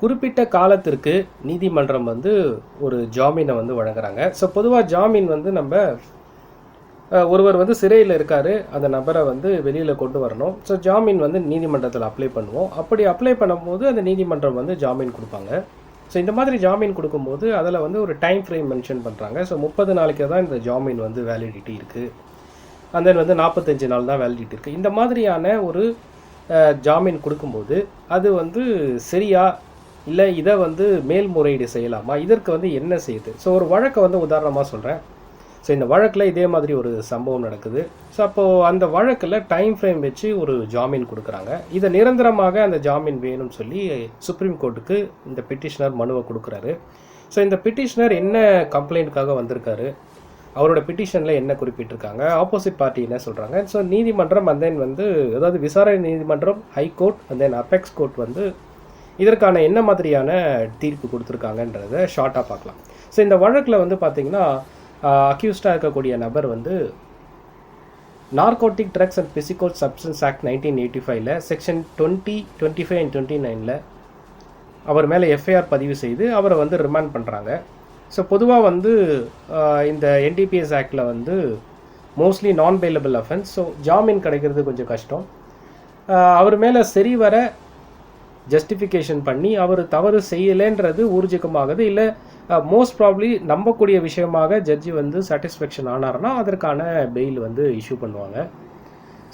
குறிப்பிட்ட காலத்திற்கு நீதிமன்றம் வந்து ஒரு ஜாமீனை வந்து வழங்குறாங்க. ஸோ பொதுவாக ஜாமீன் வந்து நம்ம ஒருவர் வந்து சிறையில் இருக்காரு அந்த நபரை வந்து வெளியில் கொண்டு வரணும். ஸோ ஜாமீன் வந்து நீதிமன்றத்தில் அப்ளை பண்ணுவோம். அப்படி அப்ளை பண்ணும்போது அந்த நீதிமன்றம் வந்து ஜாமீன் கொடுப்பாங்க. ஸோ இந்த மாதிரி ஜாமீன் கொடுக்கும்போது அதில் வந்து ஒரு டைம் ஃப்ரேம் மென்ஷன் பண்ணுறாங்க ஸோ முப்பது நாளைக்கு தான் இந்த ஜாமீன் வந்து வேலிடிட்டி இருக்குது அந்த வந்து நாற்பத்தஞ்சு நாள் தான் வேலிடிட்டி இருக்குது இந்த மாதிரியான ஒரு ஜாமீன் கொடுக்கும்போது அது வந்து சரியாக இல்லை இதை வந்து மேல்முறையீடு செய்யலாமா? இதற்கு வந்து என்ன செய்யுது ஸோ ஒரு வழக்கை வந்து உதாரணமாக சொல்கிறேன் ஸோ இந்த வழக்கில் இதே மாதிரி ஒரு சம்பவம் நடக்குது. ஸோ அப்போது அந்த வழக்கில் டைம் ஃப்ரேம் வச்சு ஒரு ஜாமீன் கொடுக்குறாங்க. இதை நிரந்தரமாக அந்த ஜாமீன் வேணும்னு சொல்லி சுப்ரீம் கோர்ட்டுக்கு இந்த பெட்டிஷனர் மனுவை கொடுக்குறாரு. ஸோ இந்த பெட்டிஷனர் என்ன கம்ப்ளைண்ட்டுக்காக வந்திருக்காரு? அவரோட பிட்டிஷனில் என்ன குறிப்பிட்டிருக்காங்க? ஆப்போசிட் பார்ட்டி என்ன சொல்கிறாங்க ஸோ நீதிமன்றம் அண்ட் தென் வந்து அதாவது விசாரணை நீதிமன்றம் high court and then apex court வந்து இதற்கான என்ன மாதிரியான தீர்ப்பு கொடுத்துருக்காங்கன்றத ஷார்ட்டாக பார்க்கலாம். ஸோ இந்த வழக்கில் வந்து பார்த்தீங்கன்னா அக்யூஸ்டாக இருக்கக்கூடிய நபர் வந்து narcotic drugs and physical substances act nineteen eighty ஃபைவ்ல section twenty twenty five and twenty நைனில் அவர் மேலே எஃப்ஐஆர் பதிவு செய்து அவரை வந்து ரிமாண்ட் பண்ணுறாங்க ஸோ பொதுவாக வந்து இந்த என்டிபிஎஸ் ஆக்டில் வந்து மோஸ்ட்லி நான் பெயிலபிள் அஃபென்ஸ் ஸோ ஜாமீன் கிடைக்கிறது கொஞ்சம் கஷ்டம். அவர் மேலே சரி வர ஜஸ்டிஃபிகேஷன் பண்ணி அவர் தவறு செய்யலைன்றது ஊர்ஜிகமாகுது இல்லை. மோஸ்ட் ப்ராப்ளி நம்பக்கூடிய விஷயமாக ஜட்ஜி வந்து சாட்டிஸ்ஃபேக்ஷன் ஆனார்னா அதற்கான பெயில் வந்து இஷ்யூ பண்ணுவாங்க.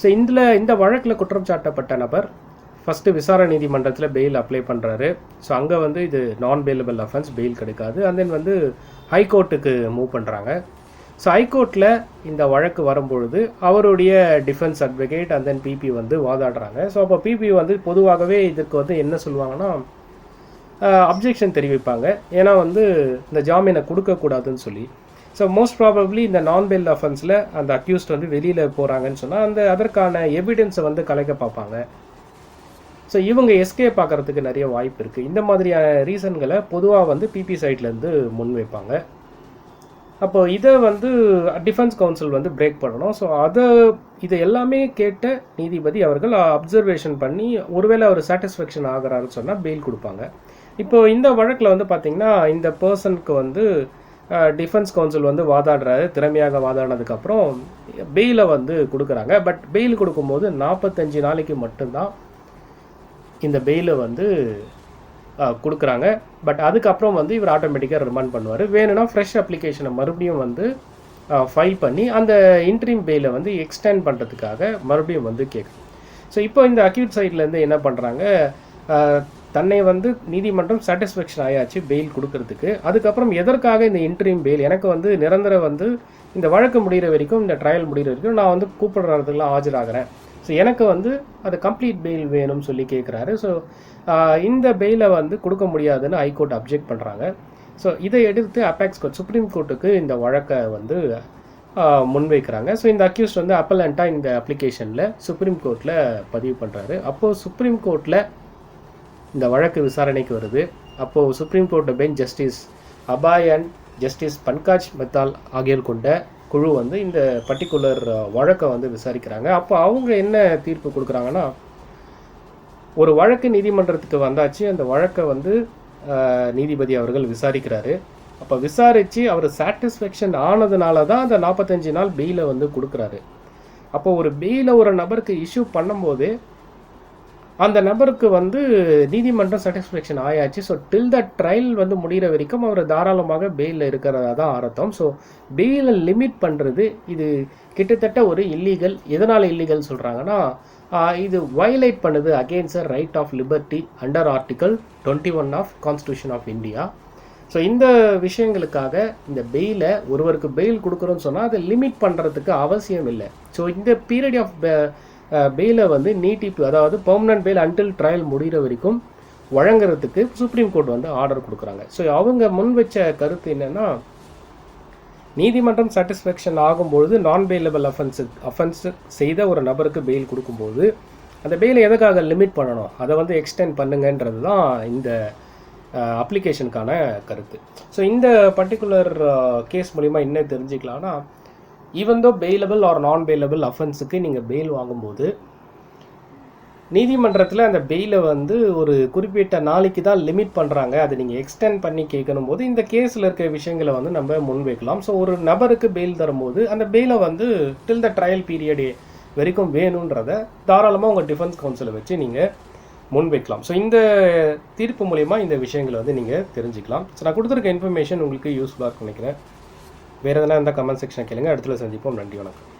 ஸோ இதில் இந்த வழக்கில் குற்றம் சாட்டப்பட்ட நபர் ஃபஸ்ட்டு விசாரணை நீதிமன்றத்தில் பெயில் அப்ளை பண்ணுறாரு ஸோ அங்கே வந்து இது நான் பெயிலபிள் அஃபென்ஸ் பெயில் கிடைக்காது. அண்ட் தென் வந்து ஹைகோர்ட்டுக்கு மூவ் பண்ணுறாங்க ஸோ ஹைகோர்ட்டில் இந்த வழக்கு வரும்பொழுது அவருடைய defence advocate and then PP வந்து வாதாடுறாங்க. ஸோ அப்போ பிபி வந்து பொதுவாகவே இதுக்கு வந்து என்ன சொல்லுவாங்கன்னா அப்ஜெக்ஷன் தெரிவிப்பாங்க. ஏன்னா வந்து இந்த ஜாமீனை கொடுக்கக்கூடாதுன்னு சொல்லி. ஸோ மோஸ்ட் ப்ராபப்ளி இந்த நான் பெல் அஃபென்ஸில் அந்த அக்யூஸ்ட் வந்து வெளியில் போகிறாங்கன்னு சொன்னால் அந்த அதற்கான எவிடென்ஸை வந்து கலைக்க பார்ப்பாங்க. ஸோ இவங்க எஸ்கே பார்க்கறதுக்கு நிறைய வாய்ப்பு இருக்குது இந்த மாதிரியான ரீசன்களை பொதுவாக வந்து பிபி சைட்லேருந்து முன்வைப்பாங்க. அப்போ இதை வந்து டிஃபென்ஸ் கவுன்சில் வந்து பிரேக் பண்ணணும். ஸோ அதை இதை எல்லாமே கேட்ட நீதிபதி அவர்கள் அப்சர்வேஷன் பண்ணி ஒருவேளை அவர் சாட்டிஸ்ஃபேக்ஷன் ஆகிறாருன்னு சொன்னால் பெயில் கொடுப்பாங்க. இப்போ இந்த வழக்கில் வந்து பார்த்தீங்கன்னா இந்த பர்சனுக்கு வந்து டிஃபென்ஸ் கவுன்சில் வந்து வாதாடுறாரு. திறமையாக வாதாடினதுக்கப்புறம் பெயிலை வந்து கொடுக்குறாங்க. பட் பெயில் கொடுக்கும்போது நாற்பத்தஞ்சு நாளைக்கு மட்டும்தான் இந்த பெயிலை வந்து கொடுக்குறாங்க. பட் அதுக்கப்புறம் வந்து இவர் ஆட்டோமேட்டிக்காக ரிமாண்ட் பண்ணுவார். வேணும்னா ஃப்ரெஷ் அப்ளிகேஷனை மறுபடியும் வந்து ஃபைல் பண்ணி அந்த இன்ட்ரீம் பேயில் வந்து எக்ஸ்டெண்ட் பண்ணுறதுக்காக மறுபடியும் வந்து கேட்கும் ஸோ இப்போ இந்த அக்யூட் சைட்லேருந்து என்ன பண்ணுறாங்க தன்னை வந்து நீதிமன்றம் சாட்டிஸ்ஃபேக்ஷன் ஆயாச்சு பெயில் கொடுக்கறதுக்கு. அதுக்கப்புறம் எதற்காக இந்த இன்ட்ரீம் பெயில் எனக்கு வந்து நிரந்தர வந்து இந்த வழக்கு முடிகிற வரைக்கும் இந்த ட்ரையல் முடிகிற வரைக்கும் நான் வந்து கூப்பிடுறதுக்கெல்லாம் ஆஜராகிறேன். ஸோ எனக்கு வந்து அது கம்ப்ளீட் பெயில் வேணும்னு சொல்லி கேட்குறாரு ஸோ இந்த பெயிலை வந்து கொடுக்க முடியாதுன்னு ஹைகோர்ட் அப்ஜெக்ட் பண்ணுறாங்க ஸோ இதை எடுத்து அபேக்ஸ் கோர்ட் சுப்ரீம் கோர்ட்டுக்கு இந்த வழக்கை வந்து முன்வைக்கிறாங்க. ஸோ இந்த அக்யூஸ்ட் வந்து அப்பலண்ட்டாக இந்த அப்ளிகேஷனில் சுப்ரீம் கோர்ட்டில் பதிவு பண்ணுறாரு அப்போது சுப்ரீம் கோர்ட்டில் இந்த வழக்கு விசாரணைக்கு வருது. அப்போது Supreme Court bench justice Abhay and justice Pankaj Mithal ஆகியோர் கொண்ட குழு வந்து இந்த பர்டிகுலர் வழக்கை வந்து விசாரிக்கிறாங்க. அப்போ அவங்க என்ன தீர்ப்பு கொடுக்குறாங்கன்னா ஒரு வழக்கு நீதிமன்றத்துக்கு வந்தாச்சு. அந்த வழக்கை வந்து நீதிபதி அவர்கள் விசாரிக்கிறாரு. அப்போ விசாரித்து அவர் சாட்டிஸ்ஃபேக்ஷன் ஆனதுனால தான் அந்த நாற்பத்தஞ்சு நாள் பெயிலை வந்து கொடுக்குறாரு. அப்போ ஒரு பெயிலை ஒரு நபருக்கு இஷ்யூ பண்ணும்போது அந்த நபருக்கு வந்து நீதிமன்றம் சாட்டிஸ்ஃபேக்ஷன் ஆயாச்சு. ஸோ டில் த ட்ரையல் வந்து முடிகிற வரைக்கும் அவர் தாராளமாக பெயிலில் இருக்கிறதா தான் அர்த்தம். ஸோ பெயிலை லிமிட் பண்ணுறது இது கிட்டத்தட்ட ஒரு இல்லீகல் எதனால் இல்லீகல் சொல்கிறாங்கன்னா இது வயலேட் பண்ணுது against right of liberty under article twenty one of constitution of India so இந்த விஷயங்களுக்காக இந்த பெயிலை ஒருவருக்கு பெயில் கொடுக்குறோன்னு சொன்னால் அதை லிமிட் பண்ணுறதுக்கு அவசியம் இல்லை. ஸோ இந்த பீரியட் ஆஃப் பெயிலை வந்து நீட்டிப்பு அதாவது பெர்மனன்ட் பெயில் அன்டில் ட்ரையல் முடிகிற வரைக்கும் வழங்குறதுக்கு சுப்ரீம் கோர்ட் வந்து ஆர்டர் கொடுக்குறாங்க. ஸோ அவங்க முன் வச்ச கருத்து என்னென்னா நீதிமன்றம் சாட்டிஸ்ஃபேக்ஷன் ஆகும்பொழுது நான் பெயிலபிள் அஃபென்ஸு அஃபென்ஸ் செய்த ஒரு நபருக்கு பெயில் கொடுக்கும்போது அந்த பெயிலை எதுக்காக லிமிட் பண்ணணும்? அதை வந்து எக்ஸ்டெண்ட் பண்ணுங்கன்றது தான் இந்த அப்ளிகேஷனுக்கான கருத்து. ஸோ இந்த பர்டிகுலர் கேஸ் மூலிமா என்ன தெரிஞ்சுக்கலாம்னா even though bailable or non bailable அஃபென்ஸுக்கு நீங்கள் பெயில் வாங்கும்போது நீதிமன்றத்தில் அந்த பெயிலை வந்து ஒரு குறிப்பிட்ட நாளைக்கு தான் லிமிட் பண்ணுறாங்க அதை நீங்கள் எக்ஸ்டெண்ட் பண்ணி கேட்கணும் போது இந்த கேஸில் இருக்கிற விஷயங்களை வந்து நம்ம முன்வைக்கலாம். ஸோ ஒரு நபருக்கு பெயில் தரும்போது அந்த பெயிலை வந்து டில் த ட்ரையல் பீரியட் வரைக்கும் வேணுன்றத தாராளமாக உங்கள் டிஃபென்ஸ் கவுன்சிலை வச்சு நீங்கள் முன்வைக்கலாம். ஸோ இந்த தீர்ப்பு மூலிமா இந்த விஷயங்களை வந்து நீங்கள் தெரிஞ்சுக்கலாம். ஸோ நான் கொடுத்துருக்க இன்ஃபர்மேஷன் உங்களுக்கு யூஸ்ஃபுல்லாக நினைக்கிறேன். வேறு எதனா இருந்தால் கமெண்ட் செக்ஷன் கேளுங்க. அடுத்துல சந்திப்போம். நன்றி வணக்கம்.